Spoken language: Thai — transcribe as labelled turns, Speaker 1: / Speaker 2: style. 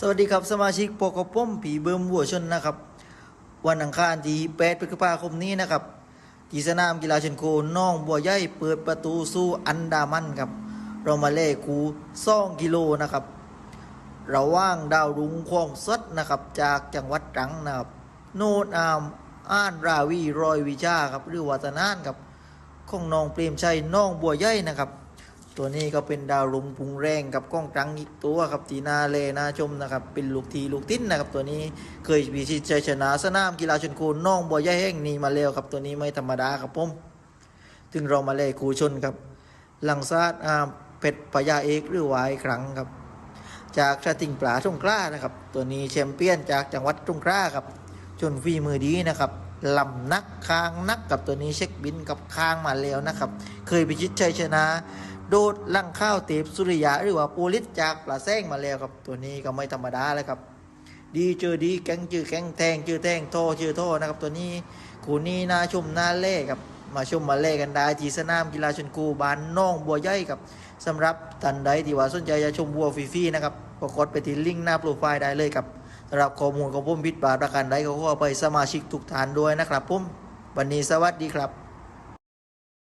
Speaker 1: สวัสดีครับสมาชิกปกป้มผีเบิ่มวัวชนนะครับ วันอังคารที่8พฤษภาคมนี้นะครับที่สนามกีฬาชนโคน้องบัวใหญ่เปิดประตูสู้อันดามันครับ เรามาเล่คูซ่องกิโลนะครับระว่างดาวรุงคลองสดนะครับ จากจังหวัดตรังนะครับ โนดอามอ่านราวีรอยวิชาครับหรือวัฒนานครับของน้องเปรมชัยน้องบัวใหญ่นะครับ ตัวนี้ก็เป็นดาวลุงพุงแรงกับกล้องตรังอีกตัวครับตีนาเลนาชมนะครับ เป็นลูกทีลูกติ้นนะครับตัวนี้เคยพิชิตชัยชนะสนามกีฬาชนโคนน้องบัวใหญ่แห่งนี้มาแล้วครับตัวนี้ไม่ธรรมดาครับผมถึงเรามาเล่คูชนครับ หลังซาดอาเพชรพญาเอกหรือวายครั้งครับ จากชาติงปลาสงขลานะครับ ตัวนี้แชมเปี้ยนจากจังหวัดสงขลาครับจนฝีมือดีนะครับลำนักคางนักกับตัวนี้เช็คบินกับคางมาแล้วนะครับ เคยพิชิตชัยชนะ โดดลังข้าวเตบสุริยะหรือว่าปูลิตจากปลาแซงมาแล้วครับ ตัวนี้ก็ไม่ธรรมดาเลยครับ ดีเจอดีแก๊งจือแก๊งแทงจือแทงโทจือโทนะครับ ตัวนี้คูนี้น่าชมน่าเล่ครับมาชมมาเล่กันได้ที่สนามกีฬาชนกูบานน้องบัวใหญ่ครับสำหรับท่านใดที่ว่าสนใจจะชมวัวฟรีๆนะครับก็กดไปที่ลิงก์หน้าโปรไฟล์ได้เลยครับสำหรับข้อมูลของผมพิดบาทประกันใดก็ขอไปสมาชิกทุกท่านด้วยนะครับผมวันนี้สวัสดีครับ